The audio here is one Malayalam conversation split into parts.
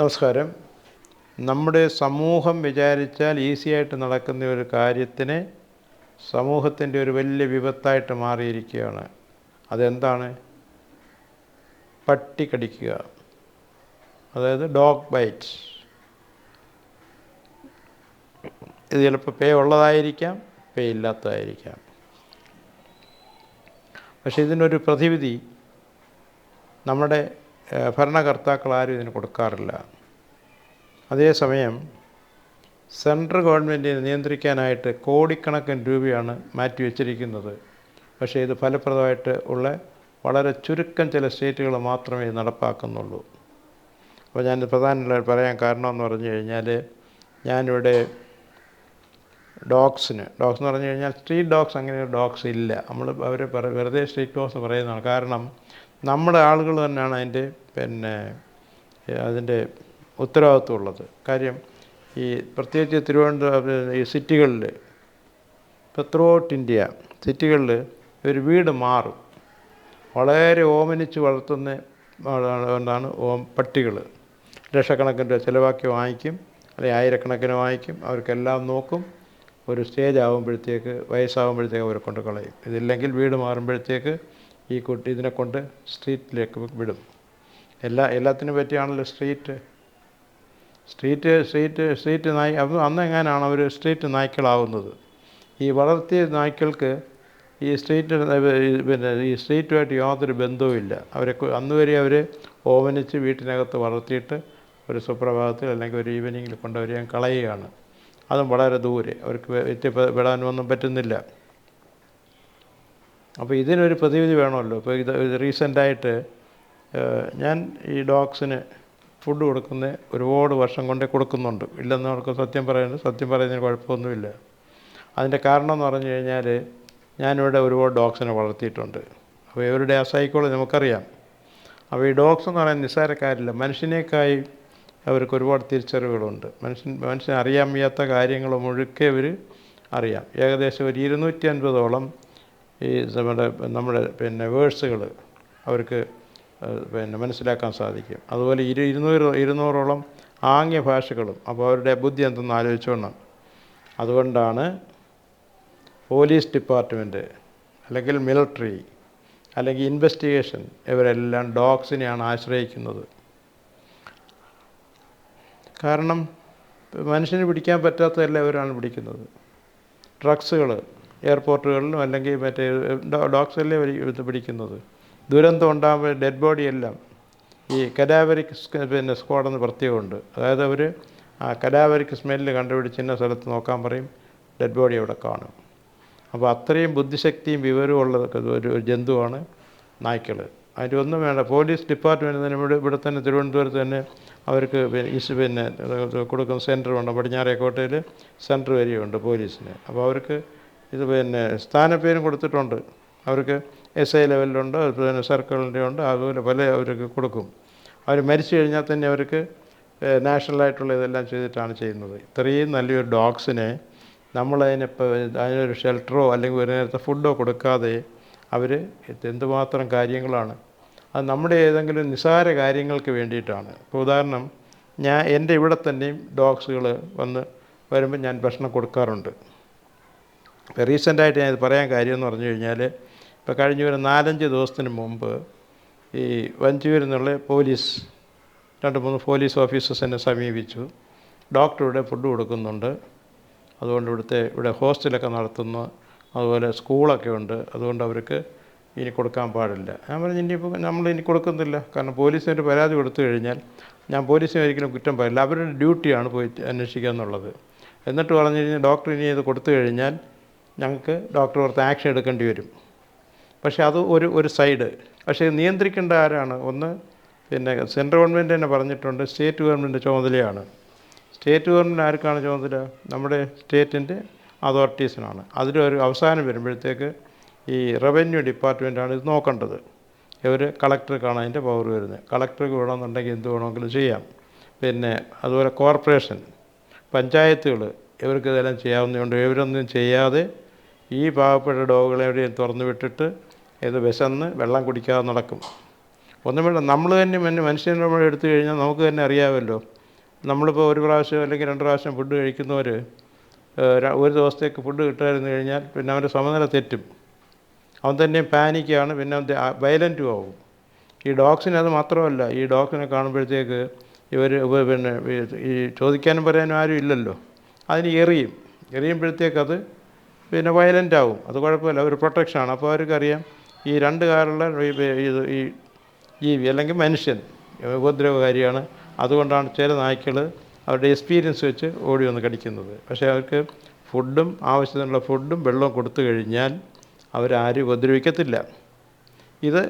നമസ്കാരം. നമ്മുടെ സമൂഹം വിചാരിച്ചാൽ ഈസിയായിട്ട് നടക്കുന്ന ഒരു കാര്യത്തിനെ സമൂഹത്തിന്റെ ഒരു വലിയ വിപത്തായിട്ട് മാറിയിരിക്കുകയാണ്. അതെന്താണ്? പട്ടി കടിക്കുക. അതായത് ഡോഗ് ബൈറ്റ്സ് ഇത് ചിലപ്പോൾ പേ ഉള്ളതായിരിക്കാം പേ ഇല്ലാത്തതായിരിക്കാം. പക്ഷേ ഇതിനൊരു പ്രതിവിധി നമ്മുടെ ആരും ഇതിന് കൊടുക്കാറില്ല. അതേസമയം സെൻട്രൽ ഗവൺമെന്റിനെ നിയന്ത്രിക്കാനായിട്ട് കോടിക്കണക്കിന് രൂപയാണ് മാറ്റി വെച്ചിരിക്കുന്നത്. പക്ഷേ ഇത് ഫലപ്രദമായിട്ട് ഉള്ള വളരെ ചുരുക്കം ചില സ്റ്റേറ്റുകൾ മാത്രമേ ഇത് നടപ്പാക്കുന്നുള്ളൂ. അപ്പോൾ ഞാൻ പ്രധാനമായിട്ട് പറയാൻ കാരണമെന്ന് പറഞ്ഞു കഴിഞ്ഞാൽ ഞാനിവിടെ ഡോഗ്സിന് ഡോഗ്സ് എന്ന് പറഞ്ഞു കഴിഞ്ഞാൽ സ്ട്രീറ്റ് ഡോഗ്സ് അങ്ങനെ ഒരു ഡോഗ്സ് ഇല്ല. നമ്മൾ അവർ വെറുതെ സ്ട്രീറ്റ് ഡോഗ്സ് പറയുന്നതാണ്. കാരണം നമ്മുടെ ആളുകൾ തന്നെയാണ് അതിന്റെ പിന്നെ അതിന്റെ ഉത്തരവാദിത്വം ഉള്ളത് കാര്യം ഈ പ്രത്യേകിച്ച് തിരുവനന്തപുരം ഈ സിറ്റികളിൽ ഇപ്പോൾ ത്രൂ ഔട്ട് ഇന്ത്യ സിറ്റികളിൽ ഒരു വീട് മാറും. വളരെ ഓമനിച്ച് വളർത്തുന്ന എന്താണ് ഓം പട്ടികൾ ലക്ഷക്കണക്കിന് രൂപ ചിലവാക്കി വാങ്ങിക്കും അല്ലെങ്കിൽ ആയിരക്കണക്കിന് വാങ്ങിക്കും അവർക്കെല്ലാം നോക്കും. ഒരു സ്റ്റേജ് ആകുമ്പോഴത്തേക്ക് വയസ്സാകുമ്പോഴത്തേക്ക് അവരെ കൊണ്ട് കളയും. ഇതില്ലെങ്കിൽ വീട് മാറുമ്പോഴത്തേക്ക് ഈ കുട്ടി ഇതിനെ കൊണ്ട് സ്ട്രീറ്റിലേക്ക് വിടും. എല്ലാ എല്ലാത്തിനും പറ്റിയാണല്ലോ സ്ട്രീറ്റ്. സ്ട്രീറ്റ് സ്ട്രീറ്റ് സ്ട്രീറ്റ് നായ് അന്ന് എങ്ങനെയാണ് അവർ സ്ട്രീറ്റ് നായ്ക്കളാവുന്നത്? ഈ വളർത്തിയ നായ്ക്കൾക്ക് ഈ സ്ട്രീറ്റ് പിന്നെ ഈ സ്ട്രീറ്റുമായിട്ട് യാതൊരു ബന്ധവുമില്ല. അവരെ അന്ന് വരെ അവർ ഓമനിച്ച് വീട്ടിനകത്ത് വളർത്തിയിട്ട് ഒരു സുപ്രഭാതത്തിൽ അല്ലെങ്കിൽ ഒരു ഈവനിങ്ങിൽ കൊണ്ടുവരെ കളയുകയാണ്. അതും വളരെ ദൂരെ. അവർക്ക് എത്തിപ്പെടാനൊന്നും പറ്റുന്നില്ല. അപ്പോൾ ഇതിനൊരു പ്രതിവിധി വേണമല്ലോ. ഇപ്പോൾ ഇത് റീസെന്റായിട്ട് ഞാൻ ഈ ഡോഗ്സിന് ഫുഡ് കൊടുക്കുന്ന ഒരുപാട് വർഷം കൊണ്ടേ കൊടുക്കുന്നുണ്ട്. ഇല്ലെന്ന് അവർക്ക് സത്യം പറയുന്നത് സത്യം പറയുന്നതിന് കുഴപ്പമൊന്നുമില്ല. അതിന്റെ കാരണം എന്ന് പറഞ്ഞു കഴിഞ്ഞാൽ ഞാനിവിടെ ഒരുപാട് ഡോഗ്സിനെ വളർത്തിയിട്ടുണ്ട്. അപ്പോൾ ഇവരുടെ ആ നമുക്കറിയാം. അപ്പോൾ ഈ ഡോഗ്സ് എന്ന് പറയുന്നത് നിസ്സാരക്കാരില്ല. മനുഷ്യനേക്കായി അവർക്ക് ഒരുപാട് തിരിച്ചറിവുകളുണ്ട്. മനുഷ്യൻ മനുഷ്യൻ അറിയാൻ വയ്യാത്ത കാര്യങ്ങൾ മുഴുക്കെ അവർ അറിയാം. ഏകദേശം ഒരു ഇരുന്നൂറ്റി അൻപതോളം ഈ നമ്മുടെ നമ്മുടെ പിന്നെ വേഴ്സുകൾ അവർക്ക് പിന്നെ മനസ്സിലാക്കാൻ സാധിക്കും. അതുപോലെ ഇരു ഇരുന്നൂറ് ഇരുന്നൂറോളം ആംഗ്യ ഭാഷകളും അപ്പോൾ അവരുടെ ബുദ്ധി എന്തെന്ന് ആലോചിച്ചോണം അതുകൊണ്ടാണ് പോലീസ് ഡിപ്പാർട്ട്മെന്റ് അല്ലെങ്കിൽ മിലിറ്ററി അല്ലെങ്കിൽ ഇൻവെസ്റ്റിഗേഷൻ ഇവരെല്ലാം ഡോഗ്സിനെയാണ് ആശ്രയിക്കുന്നത്. കാരണം മനുഷ്യന് പിടിക്കാൻ പറ്റാത്തതെല്ലാം ഇവരാണ് പിടിക്കുന്നത്. ഡ്രഗ്സുകൾ എയർപോർട്ടുകളിലും അല്ലെങ്കിൽ മറ്റേ ഡോഗ്സല്ലേ പിടിക്കുന്നത്. ദുരന്തം ഉണ്ടാകുമ്പോൾ ഡെഡ് ബോഡി എല്ലാം ഈ കഡാവരിക് പിന്നെ സ്ക്വാഡെന്ന് പ്രത്യേകമുണ്ട്. അതായത് അവർ ആ കഡാവരിക് സ്മെല്ല് കണ്ടുപിടിച്ച് ഇന്ന സ്ഥലത്ത് നോക്കാൻ പറയും ഡെഡ് ബോഡി അവിടെ കാണും. അപ്പോൾ അത്രയും ബുദ്ധിശക്തിയും വിവരവും ഉള്ള ഒരു ജന്തുവാണ് നായ്ക്കൾ അതിന്റെ ഒന്നും വേണ്ട പോലീസ് ഡിപ്പാർട്ട്മെന്റ് തന്നെ ഇവിടെ ഇവിടെ തന്നെ തിരുവനന്തപുരത്ത് തന്നെ അവർക്ക് പിന്നെ കൊടുക്കുന്ന സെന്ററുണ്ട് പടിഞ്ഞാറേക്കോട്ടയിൽ സെന്റർ വരെയുണ്ട് പോലീസിന്. അപ്പോൾ അവർക്ക് ഇത് പിന്നെ സ്ഥാനപ്പേരും കൊടുത്തിട്ടുണ്ട്. അവർക്ക് എസ് ഐ ലെവലിലുണ്ട് പിന്നെ സർക്കിളിന്റെ ഉണ്ട് അതുപോലെ പല അവർക്ക് കൊടുക്കും. അവർ മരിച്ചു കഴിഞ്ഞാൽ തന്നെ അവർക്ക് നാഷണലായിട്ടുള്ള ഇതെല്ലാം ചെയ്തിട്ടാണ് ചെയ്യുന്നത്. ഇത്രയും നല്ലൊരു ഡോഗ്സിനെ നമ്മളതിനിപ്പോൾ അതിനൊരു ഷെൽട്ടറോ അല്ലെങ്കിൽ ഒരു നേരത്തെ ഫുഡോ കൊടുക്കാതെ അവർ എന്തുമാത്രം കാര്യങ്ങളാണ്. അത് നമ്മുടെ ഏതെങ്കിലും നിസ്സാര കാര്യങ്ങൾക്ക് വേണ്ടിയിട്ടാണ്. ഇപ്പോൾ ഉദാഹരണം ഞാൻ എന്റെ ഇവിടെ തന്നെയും ഡോഗ്സുകൾ വന്ന് വരുമ്പോൾ ഞാൻ ഭക്ഷണം കൊടുക്കാറുണ്ട്. ഇപ്പോൾ റീസെന്റായിട്ട് ഞാൻ ഇത് പറയാൻ കാര്യം എന്ന് പറഞ്ഞു കഴിഞ്ഞാൽ ഇപ്പോൾ കഴിഞ്ഞ ഒരു നാലഞ്ച് ദിവസത്തിന് മുമ്പ് ഈ വഞ്ചൂരിൽ നിന്നുള്ള പോലീസ് രണ്ട് മൂന്ന് പോലീസ് ഓഫീസേഴ്സ് എന്നെ സമീപിച്ചു. ഡോക്ടർ ഇവിടെ ഫുഡ് കൊടുക്കുന്നുണ്ട്. അതുകൊണ്ട് ഇവിടുത്തെ ഇവിടെ ഹോസ്റ്റലൊക്കെ നടത്തുന്നു. അതുപോലെ സ്കൂളൊക്കെ ഉണ്ട്. അതുകൊണ്ട് അവർക്ക് ഇനി കൊടുക്കാൻ പാടില്ല. ഞാൻ പറഞ്ഞു ഇനിയിപ്പോൾ നമ്മൾ ഇനി കൊടുക്കുന്നില്ല. കാരണം പോലീസിന് പരാതി കൊടുത്തു കഴിഞ്ഞാൽ ഞാൻ പോലീസിനെ ഒരിക്കലും കുറ്റം പറയില്ല. അവരുടെ ഡ്യൂട്ടിയാണ് പോയി അന്വേഷിക്കുക എന്നുള്ളത്. എന്നിട്ട് പറഞ്ഞു കഴിഞ്ഞാൽ ഡോക്ടർ ഇനി ഇത് കൊടുത്തു കഴിഞ്ഞാൽ ഞങ്ങൾക്ക് ഡോക്ടർ പുറത്ത് ആക്ഷൻ എടുക്കേണ്ടി വരും. പക്ഷേ അത് ഒരു ഒരു സൈഡ്. പക്ഷേ നിയന്ത്രിക്കേണ്ട ആരാണ്? ഒന്ന് പിന്നെ സെൻട്രൽ ഗവൺമെന്റ് തന്നെ പറഞ്ഞിട്ടുണ്ട് സ്റ്റേറ്റ് ഗവൺമെന്റ് ചുമതലയാണ്. സ്റ്റേറ്റ് ഗവൺമെന്റ് ആർക്കാണ് ചുമതല? നമ്മുടെ സ്റ്റേറ്റിന്റെ അതോറിറ്റീസിനാണ്. അതിലൊരു അവസാനം വരുമ്പോഴത്തേക്ക് ഈ റവന്യൂ ഡിപ്പാർട്ട്മെന്റാണ് ഇത് നോക്കേണ്ടത്. ഇവർ കളക്ടർക്കാണ് അതിന്റെ പവർ വരുന്നത്. കളക്ടർക്ക് വേണമെന്നുണ്ടെങ്കിൽ എന്ത് വേണമെങ്കിലും ചെയ്യാം. പിന്നെ അതുപോലെ കോർപ്പറേഷൻ പഞ്ചായത്തുകൾ ഇവർക്ക് ഇതെല്ലാം ചെയ്യാവുന്നതുകൊണ്ട് ഇവരൊന്നും ചെയ്യാതെ ഈ പാവപ്പെട്ട ഡോഗുകളെ എവിടെയും തുറന്നു വിട്ടിട്ട് ഇത് വിശന്ന് വെള്ളം കുടിക്കാതെ നടക്കും. ഒന്നും വേണ്ട നമ്മൾ തന്നെ മനുഷ്യ- മനുഷ്യനെ നമ്മൾ എടുത്തു കഴിഞ്ഞാൽ നമുക്ക് തന്നെ അറിയാമല്ലോ. നമ്മളിപ്പോൾ ഒരു പ്രാവശ്യം അല്ലെങ്കിൽ രണ്ട് പ്രാവശ്യം ഫുഡ് കഴിക്കുന്നവർ ഒരു ദിവസത്തേക്ക് ഫുഡ് കിട്ടാതിരുന്നു കഴിഞ്ഞാൽ പിന്നെ അവന്റെ സമനില തെറ്റും. അവൻ തന്നെ പാനിക്കാണ് പിന്നെ അവൻ വയലന്റും ആവും. ഈ ഡോഗ്സിന് അത് മാത്രമല്ല ഈ ഡോഗ്സിനെ കാണുമ്പോഴത്തേക്ക് ഇവർ പിന്നെ ഈ- ചോദിക്കാനും പറയാനും ആരും ഇല്ലല്ലോ. അതിന് എറിയും. എറിയുമ്പോഴത്തേക്ക് അത് പിന്നെ വയലന്റ് ആവും. അത് കുഴപ്പമില്ല ഒരു പ്രൊട്ടക്ഷനാണ്. അപ്പോൾ അവർക്കറിയാം ഈ രണ്ട് കാലുള്ള ഇത് ഈ ജീവി അല്ലെങ്കിൽ മനുഷ്യൻ ഉപദ്രവകാരിയാണ്. അതുകൊണ്ടാണ് ചില നായ്ക്കൾ അവരുടെ എക്സ്പീരിയൻസ് വെച്ച് ഓടി വന്ന് കടിക്കുന്നത്. പക്ഷേ അവർക്ക് ഫുഡും ആവശ്യത്തിനുള്ള ഫുഡും വെള്ളവും കൊടുത്തു കഴിഞ്ഞാൽ അവരാരും ഉപദ്രവിക്കത്തില്ല. ഇത്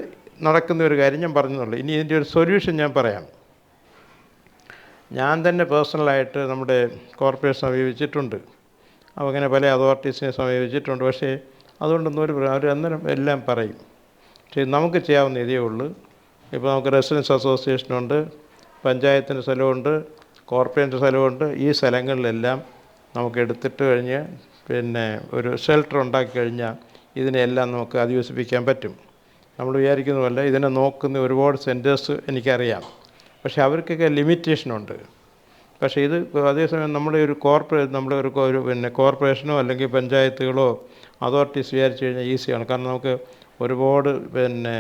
നടക്കുന്ന ഒരു കാര്യം ഞാൻ പറഞ്ഞതുള്ളൂ. ഇനി ഇതിന്റെ ഒരു സൊല്യൂഷൻ ഞാൻ പറയാം. ഞാൻ തന്നെ പേഴ്സണലായിട്ട് നമ്മുടെ കോർപ്പറേഷൻ സമീപിച്ചിട്ടുണ്ട്. അങ്ങനെ പല അതോറിറ്റീസിനെ സമീപിച്ചിട്ടുണ്ട്. പക്ഷേ അതുകൊണ്ടൊന്നും ഒരു അവർ അന്നേരം എല്ലാം പറയും. പക്ഷേ നമുക്ക് ചെയ്യാവുന്ന ഇതേ ഉള്ളൂ. ഇപ്പോൾ നമുക്ക് റെസിഡൻസ് അസോസിയേഷനുണ്ട് പഞ്ചായത്തിന്റെ സ്ഥലമുണ്ട് കോർപ്പറേറ്റ് സ്ഥലമുണ്ട്. ഈ സ്ഥലങ്ങളിലെല്ലാം നമുക്ക് എടുത്തിട്ട് കഴിഞ്ഞ് പിന്നെ ഒരു ഷെൽട്ടർ ഉണ്ടാക്കി കഴിഞ്ഞാൽ ഇതിനെല്ലാം നമുക്ക് അധിവസിപ്പിക്കാൻ പറ്റും. നമ്മൾ വിചാരിക്കുന്ന ഇതിനെ നോക്കുന്ന ഒരുപാട് സെന്റേഴ്സ് എനിക്കറിയാം. പക്ഷേ അവർക്കൊക്കെ ലിമിറ്റേഷനുണ്ട്. പക്ഷേ ഇത് അതേസമയം നമ്മുടെ ഒരു കോർപ്പറേറ്റ് നമ്മുടെ ഒരു ഒരു പിന്നെ കോർപ്പറേഷനോ അല്ലെങ്കിൽ പഞ്ചായത്തുകളോ അതോറിറ്റീസ് വിചാരിച്ചു കഴിഞ്ഞാൽ ഈസിയാണ്. കാരണം നമുക്ക് ഒരുപാട് പിന്നെ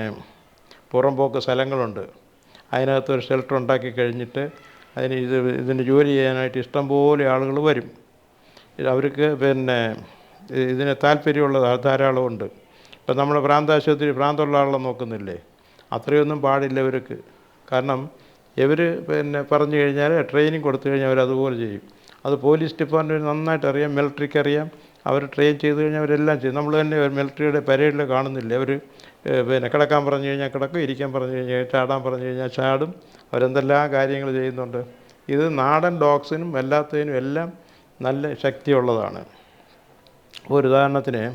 പുറംപോക്ക് സ്ഥലങ്ങളുണ്ട്. അതിനകത്ത് ഒരു ഷെൽട്ടർ ഉണ്ടാക്കി കഴിഞ്ഞിട്ട് അതിന് ഇത് ഇതിന് ജോലി ചെയ്യാനായിട്ട് ഇഷ്ടംപോലെ ആളുകൾ വരും. അവർക്ക് പിന്നെ ഇതിന് താല്പര്യമുള്ള ധാരാളമുണ്ട് ഇപ്പം നമ്മൾ പ്രാന്താശുപത്രി പ്രാന്തമുള്ള ആളെ നോക്കുന്നില്ലേ? അത്രയൊന്നും പാടില്ല ഇവർക്ക്. കാരണം ഇവർ പിന്നെ പറഞ്ഞു കഴിഞ്ഞാൽ ട്രെയിനിങ് കൊടുത്തു കഴിഞ്ഞാൽ അവർ അതുപോലെ ചെയ്യും. അത് പോലീസ് ഡിപ്പാർട്ട്മെന്റ് നന്നായിട്ട് അറിയാം മിലിറ്ററിക്ക് അറിയാം. അവർ ട്രെയിൻ ചെയ്ത് കഴിഞ്ഞാൽ അവരെല്ലാം ചെയ്യും. നമ്മൾ തന്നെ ഒരു മിലിറ്ററിയുടെ പരേഡിൽ കാണുന്നില്ല. അവർ പിന്നെ കിടക്കാൻ പറഞ്ഞു കഴിഞ്ഞാൽ കിടക്കും ഇരിക്കാൻ പറഞ്ഞു കഴിഞ്ഞാൽ ചാടാൻ പറഞ്ഞു കഴിഞ്ഞാൽ ചാടും. അവരെന്തെല്ലാം കാര്യങ്ങൾ ചെയ്യുന്നുണ്ട്. ഇത് നാടൻ ഡോഗ്സിനും എല്ലാത്തിനും എല്ലാം നല്ല ശക്തിയുള്ളതാണ്. ഒരു ഉദാഹരണത്തിന്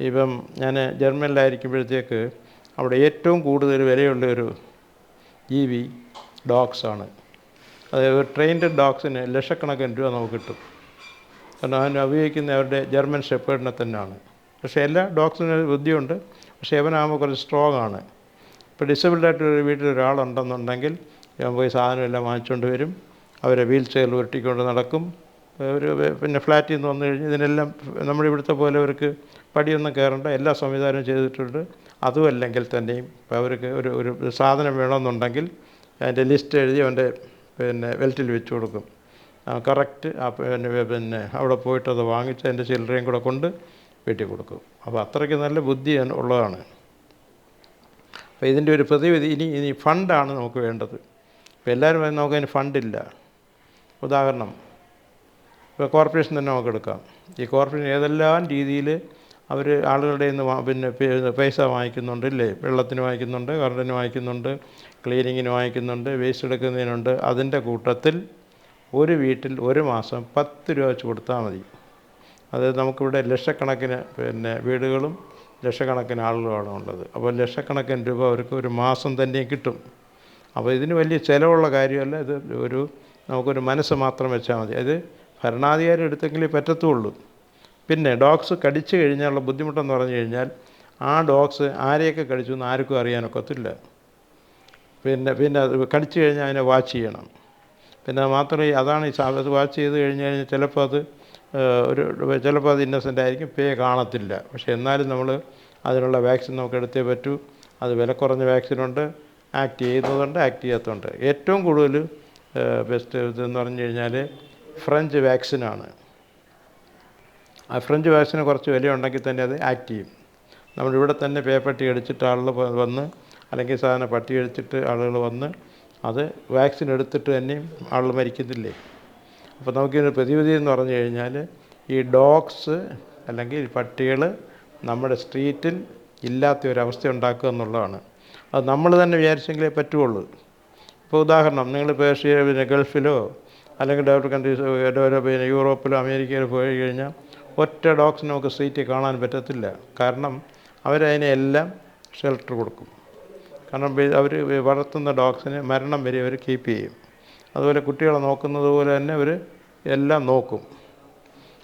ഇപ്പം ഞാൻ ജർമ്മനിലായിരിക്കുമ്പോഴത്തേക്ക് അവിടെ ഏറ്റവും കൂടുതൽ വിലയുള്ള ഒരു ജീവി ഡോഗ്സാണ് അതായത് ട്രെയിൻഡ് ഡോഗ്സിന് ലക്ഷക്കണക്കിന് രൂപ നമുക്ക് കിട്ടും. കാരണം അവൻ ഉപയോഗിക്കുന്ന അവരുടെ ജർമ്മൻ ഷെപ്പേഡിനെ തന്നെയാണ്. പക്ഷേ എല്ലാ ഡോഗ്സിനും ഒരു ബുദ്ധിയുണ്ട്. പക്ഷേ അവനാകുമ്പോൾ കുറച്ച് സ്ട്രോങ് ആണ്. ഇപ്പോൾ ഡിസബിൾഡ് ആയിട്ട് ഒരു വീട്ടിൽ ഒരാളുണ്ടെന്നുണ്ടെങ്കിൽ ഞാൻ പോയി സാധനം എല്ലാം വാങ്ങിച്ചുകൊണ്ട് വരും. അവരെ വീൽ ചെയറിൽ ഉരുട്ടിക്കൊണ്ട് നടക്കും. ഒരു പിന്നെ ഫ്ലാറ്റിൽ നിന്ന് വന്നു കഴിഞ്ഞ് ഇതിനെല്ലാം നമ്മുടെ ഇവിടുത്തെ പോലെ അവർക്ക് പടിയൊന്നും കയറേണ്ട. എല്ലാ സംവിധാനവും ചെയ്തിട്ടുണ്ട്. അതുമല്ലെങ്കിൽ തന്നെയും. അവർക്ക് ഒരു ഒരു സാധനം വേണമെന്നുണ്ടെങ്കിൽ അതിന്റെ ലിസ്റ്റ് എഴുതി അവന്റെ പിന്നെ വെൽറ്റിൽ വെച്ച് കൊടുക്കും. കറക്റ്റ് ആ പിന്നെ പിന്നെ അവിടെ പോയിട്ട് അത് വാങ്ങിച്ച് അതിന്റെ ചില്ലറയും കൂടെ കൊണ്ട് വെട്ടി കൊടുക്കും. അപ്പോൾ അത്രയ്ക്ക് നല്ല ബുദ്ധി ഉള്ളതാണ്. അപ്പോൾ ഇതിന്റെ ഒരു പ്രതിവിധി ഇനി ഇനി ഫണ്ടാണ് നമുക്ക് വേണ്ടത്. ഇപ്പോൾ എല്ലാവരും പറയുന്നത് നമുക്ക് ഫണ്ടില്ല. ഉദാഹരണം. ഇപ്പോൾ കോർപ്പറേഷൻ തന്നെ നമുക്ക് എടുക്കാം. ഈ കോർപ്പറേഷൻ ഏതെല്ലാം രീതിയിൽ അവർ ആളുകളുടെ നിന്ന് പിന്നെ പൈസ വാങ്ങിക്കുന്നുണ്ട് ഇല്ലേ വെള്ളത്തിന് വാങ്ങിക്കുന്നുണ്ട് കറണ്ടിന് വാങ്ങിക്കുന്നുണ്ട് ക്ലീനിങ്ങിന് വാങ്ങിക്കുന്നുണ്ട് വേസ്റ്റ് എടുക്കുന്നതിനുണ്ട്. അതിന്റെ കൂട്ടത്തിൽ ഒരു വീട്ടിൽ ഒരു മാസം പത്ത് രൂപ വെച്ച് കൊടുത്താൽ മതി. അത് നമുക്കിവിടെ ലക്ഷക്കണക്കിന് പിന്നെ വീടുകളും ലക്ഷക്കണക്കിന് ആളുകളാണ് ഉള്ളത്. അപ്പോൾ ലക്ഷക്കണക്കിന് രൂപ അവർക്ക് ഒരു മാസം തന്നെ കിട്ടും. അപ്പോൾ ഇതിന് വലിയ ചിലവുള്ള കാര്യമല്ല. ഇത് ഒരു നമുക്കൊരു മനസ്സ് മാത്രം വെച്ചാൽ മതി. അത് ഭരണാധികാരി എടുത്തെങ്കിലേ പറ്റത്തുള്ളൂ. പിന്നെ ഡോഗ്സ് കടിച്ചു കഴിഞ്ഞാലുള്ള ബുദ്ധിമുട്ടെന്ന് പറഞ്ഞു കഴിഞ്ഞാൽ ആ ഡോഗ്സ് ആരെയൊക്കെ കടിച്ചു എന്ന് ആർക്കും അറിയാനൊക്കത്തില്ല. പിന്നെ പിന്നെ അത് കടിച്ചു കഴിഞ്ഞാൽ അതിനെ വാച്ച് ചെയ്യണം. പിന്നെ മാത്രമേ അതാണ് ഈ വാച്ച് ചെയ്ത് കഴിഞ്ഞ് കഴിഞ്ഞാൽ ചിലപ്പോൾ അത് ഒരു ചിലപ്പോൾ അത് ഇന്നസെന്റ് ആയിരിക്കും പേ കാണത്തില്ല. പക്ഷേ എന്നാലും നമ്മൾ അതിനുള്ള വാക്സിൻ നമുക്ക് എടുത്തേ പറ്റൂ. അത് വില കുറഞ്ഞ വാക്സിനുണ്ട്. Act ചെയ്യുന്നതുണ്ട് act ചെയ്യാത്തതുണ്ട്. ഏറ്റവും കൂടുതൽ ബെസ്റ്റ് ഇതെന്ന് പറഞ്ഞു കഴിഞ്ഞാൽ ഫ്രഞ്ച് വാക്സിനാണ്. ആ ഫ്രഞ്ച് വാക്സിന് കുറച്ച് വിലയുണ്ടെങ്കിൽ തന്നെ അത് ആക്ട് ചെയ്യും. നമ്മളിവിടെ തന്നെ പേപ്പട്ടി അടിച്ചിട്ട് ആളുകൾ വന്ന് അല്ലെങ്കിൽ സാധാരണ പട്ടി അടിച്ചിട്ട് ആളുകൾ വന്ന് അത് വാക്സിൻ എടുത്തിട്ട് തന്നെയും ആളുകൾ മരിക്കുന്നില്ലേ? അപ്പോൾ നമുക്കിതിന് പ്രതിവിധി എന്ന് പറഞ്ഞു കഴിഞ്ഞാൽ ഈ ഡോഗ്സ് അല്ലെങ്കിൽ പട്ടികൾ നമ്മുടെ സ്ട്രീറ്റിൽ ഇല്ലാത്ത ഒരവസ്ഥ ഉണ്ടാക്കുക എന്നുള്ളതാണ്. അത് നമ്മൾ തന്നെ വിചാരിച്ചെങ്കിലേ പറ്റുള്ളൂ ഇപ്പോൾ ഉദാഹരണം നിങ്ങൾ പേർഷ്യ പിന്നെ ഗൾഫിലോ അല്ലെങ്കിൽ ഡെവലപ്പ് കൺട്രീസ് ഡെവലപ്പ് യൂറോപ്പിലോ അമേരിക്കയിലോ പോയി കഴിഞ്ഞാൽ ഒറ്റ ഡോഗ്സിനെ നമുക്ക് സ്ട്രീറ്റിൽ കാണാൻ പറ്റത്തില്ല. കാരണം അവരതിനെ എല്ലാം ഷെൽട്ടർ കൊടുക്കും. കാരണം അവർ വളർത്തുന്ന ഡോഗ്സിന് മരണം വരെ അവർ കീപ്പ് ചെയ്യും. അതുപോലെ കുട്ടികളെ നോക്കുന്നത് പോലെ തന്നെ അവർ എല്ലാം നോക്കും.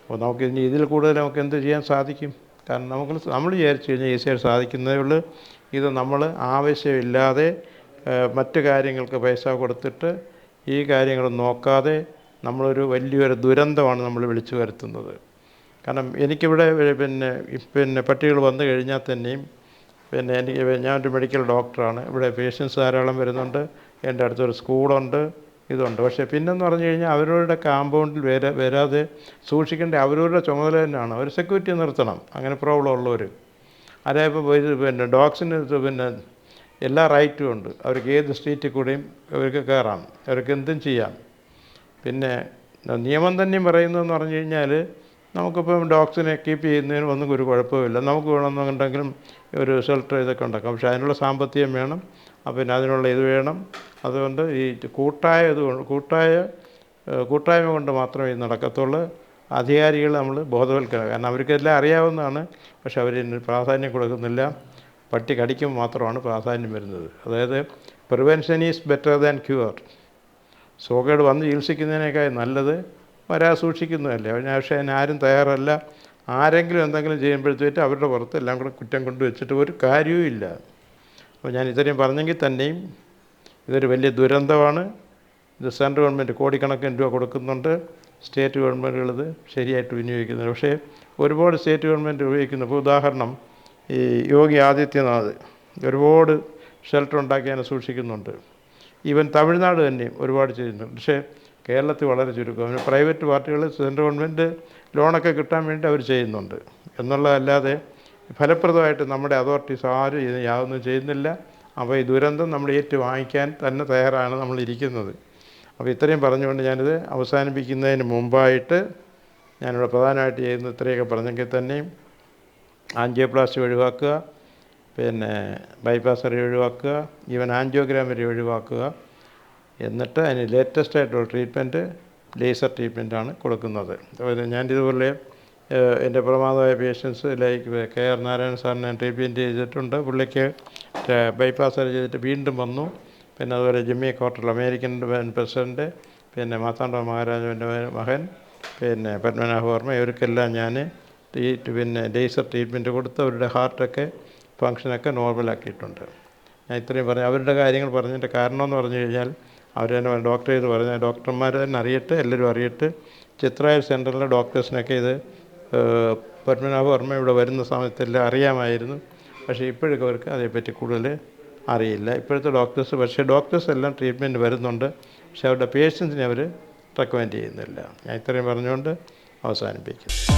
അപ്പോൾ നമുക്ക് ഇനി ഇതിൽ കൂടുതൽ നമുക്ക് എന്ത് ചെയ്യാൻ സാധിക്കും? കാരണം നമുക്ക് നമ്മൾ വിചാരിച്ചു കഴിഞ്ഞാൽ ഈസിയായിട്ട് സാധിക്കുന്നതേ ഉള്ളൂ. ഇത് നമ്മൾ ആവശ്യമില്ലാതെ മറ്റു കാര്യങ്ങൾക്ക് പൈസ കൊടുത്തിട്ട് ഈ കാര്യങ്ങൾ നോക്കാതെ നമ്മളൊരു വലിയൊരു ദുരന്തമാണ് നമ്മൾ വിളിച്ചു വരുത്തുന്നത്. കാരണം എനിക്കിവിടെ പിന്നെ പിന്നെ പട്ടികൾ വന്നു കഴിഞ്ഞാൽ തന്നെയും പിന്നെ എനിക്ക് ഞാനൊരു മെഡിക്കൽ ഡോക്ടറാണ് ഇവിടെ പേഷ്യൻസ് ധാരാളം വരുന്നുണ്ട്. എന്റെ അടുത്തൊരു സ്കൂളുണ്ട്. ഇതുണ്ട്. പക്ഷേ പിന്നെന്ന് പറഞ്ഞു കഴിഞ്ഞാൽ അവരവരുടെ കാമ്പൗണ്ടിൽ വരാ വരാതെ സൂക്ഷിക്കേണ്ട അവരവരുടെ ചുമതല തന്നെയാണ്. അവർ സെക്യൂരിറ്റി നിർത്തണം. അങ്ങനെ പ്രോബ്ലം ഉള്ളവർ അതായപ്പോൾ പിന്നെ ഡോഗ്സിന് പിന്നെ എല്ലാ റൈറ്റും ഉണ്ട്. അവർക്ക് ഏത് സ്ട്രീറ്റിൽ കൂടെയും അവർക്ക് കയറാം അവർക്ക് എന്തും ചെയ്യാം. പിന്നെ നിയമം തന്നെയും പറയുന്നതെന്ന് പറഞ്ഞു കഴിഞ്ഞാൽ നമുക്കിപ്പം ഡോഗ്സിനെ കീപ്പ് ചെയ്യുന്നതിന് ഒന്നും ഒരു കുഴപ്പമില്ല നമുക്ക് വേണമെന്നുണ്ടെങ്കിലും ഒരു ഷെൽട്ടർ ഇതൊക്കെ ഉണ്ടാക്കാം. പക്ഷേ അതിനുള്ള സാമ്പത്തികം വേണം. പിന്നെ അതിനുള്ള ഇത് വേണം. അതുകൊണ്ട് ഈ കൂട്ടായ ഇത് കൂട്ടായ കൂട്ടായ്മ കൊണ്ട് മാത്രമേ ഇത് നടക്കത്തുള്ളൂ. അധികാരികൾ നമ്മൾ ബോധവൽക്കരണം കാരണം അവർക്കെല്ലാം അറിയാവുന്നതാണ്. പക്ഷെ അവരിന് പ്രാധാന്യം കൊടുക്കുന്നില്ല. പട്ടി കടിക്കുമ്പോൾ മാത്രമാണ് പ്രാധാന്യം വരുന്നത്. അതായത് prevention is better than cure സുഖക്കേട് വന്ന് ചികിത്സിക്കുന്നതിനേക്കാൾ നല്ലത് വരാതെ സൂക്ഷിക്കുന്നതല്ലേ പക്ഷേ ആരും തയ്യാറല്ല. ആരെങ്കിലും എന്തെങ്കിലും ചെയ്യുമ്പോഴത്തേക്ക് അവരുടെ പുറത്ത് എല്ലാം കൂടെ കുറ്റം കൊണ്ടുവച്ചിട്ട് ഒരു കാര്യവും ഇല്ല. അപ്പോൾ ഞാൻ ഇത്രയും പറഞ്ഞെങ്കിൽ തന്നെയും ഇതൊരു വലിയ ദുരന്തമാണ്. ഇത് സെൻട്രൽ ഗവൺമെന്റ് കോടിക്കണക്കിന് രൂപ കൊടുക്കുന്നുണ്ട്. സ്റ്റേറ്റ് ഗവൺമെന്റുകൾ ഇത് ശരിയായിട്ട് വിനിയോഗിക്കുന്നുണ്ട് പക്ഷേ ഒരുപാട് സ്റ്റേറ്റ് ഗവൺമെന്റ് ഉപയോഗിക്കുന്നു ഇപ്പോൾ ഉദാഹരണം ഈ യോഗി ആദിത്യനാഥ് ഒരുപാട് ഷെൽട്ടർ ഉണ്ടാക്കി അതിനെ സൂക്ഷിക്കുന്നുണ്ട്. ഈവൻ തമിഴ്നാട് തന്നെയും ഒരുപാട് ചെയ്യുന്നുണ്ട്. പക്ഷേ കേരളത്തിൽ വളരെ ചുരുക്കം. പ്രൈവറ്റ് പാർട്ടികൾ സെൻട്രൽ ഗവൺമെന്റ് ലോണൊക്കെ കിട്ടാൻ വേണ്ടി അവർ ചെയ്യുന്നുണ്ട്. എന്നുള്ളതല്ലാതെ ഫലപ്രദമായിട്ട് നമ്മുടെ അതോറിറ്റീസ് ആരും ഇത് യാതൊന്നും ചെയ്യുന്നില്ല. അപ്പോൾ ഈ ദുരന്തം നമ്മൾ ഏറ്റു വാങ്ങിക്കാൻ തന്നെ തയ്യാറാണ് നമ്മൾ ഇരിക്കുന്നത്. അപ്പോൾ ഇത്രയും പറഞ്ഞുകൊണ്ട് ഞാനിത് അവസാനിപ്പിക്കുന്നതിന് മുമ്പായിട്ട് ഞാനിവിടെ പ്രധാനമായിട്ട് ചെയ്യുന്ന ഇത്രയൊക്കെ പറഞ്ഞെങ്കിൽ തന്നെയും ആൻജിയോപ്ലാസ്റ്റി ഒഴിവാക്കുക പിന്നെ ബൈപ്പാസ് വരെ ഒഴിവാക്കുക ഈവൻ ആൻജിയോഗ്രാം വരെ ഒഴിവാക്കുക. എന്നിട്ട് അതിന് ലേറ്റസ്റ്റ് ആയിട്ടുള്ള ട്രീറ്റ്മെന്റ് ലേസർ ട്രീറ്റ്മെന്റാണ് കൊടുക്കുന്നത്. ഞാൻ ഇതുപോലെ എന്റെ പ്രമാദമായ patients like K R Narayana സാറിനെ ട്രീറ്റ്മെന്റ് ചെയ്തിട്ടുണ്ട്. പുള്ളിക്ക് ബൈപ്പാസ് സർജറി ചെയ്തിട്ട് വീണ്ടും വന്നു. പിന്നെ അതുപോലെ ജിമ്മി ക്വാർട്ടർ അമേരിക്കൻ പ്രസിഡന്റ് പിന്നെ മാത്താണ്ട മഹാരാജാവിന്റെ മകൻ പിന്നെ പത്മനാഭ വർമ്മ ഇവർക്കെല്ലാം ഞാൻ പിന്നെ ലേസർ ട്രീറ്റ്മെന്റ് കൊടുത്ത് അവരുടെ ഹാർട്ടൊക്കെ ഫങ്ഷനൊക്കെ നോർമലാക്കിയിട്ടുണ്ട് ഞാൻ ഇത്രയും പറഞ്ഞു അവരുടെ കാര്യങ്ങൾ പറഞ്ഞതിന്റെ കാരണം എന്ന് പറഞ്ഞു കഴിഞ്ഞാൽ അവർ തന്നെ ഡോക്ടർ ചെയ്ത് പറഞ്ഞ. ഡോക്ടർമാർ തന്നെ അറിയട്ടെ എല്ലാവരും അറിയട്ടെ. ചിത്രായ സെന്ററിലെ ഡോക്ടേഴ്സിനൊക്കെ ഇത് ഏഹ്, പത്മനാഭ വർമ്മ ഇവിടെ വരുന്ന സമയത്തെല്ലാം അറിയാമായിരുന്നു. പക്ഷേ ഇപ്പോഴൊക്കെ അവർക്ക് അതേപ്പറ്റി കൂടുതൽ അറിയില്ല. ഇപ്പോഴത്തെ ഡോക്ടേഴ്സ് പക്ഷേ ഡോക്ടേഴ്സ് എല്ലാം ട്രീറ്റ്മെന്റ് വരുന്നുണ്ട്. പക്ഷേ അവരുടെ പേഷ്യൻസിനെ അവർ റെക്കമെൻഡ് ചെയ്യുന്നില്ല. ഞാൻ ഇത്രയും പറഞ്ഞുകൊണ്ട് അവസാനിപ്പിക്കും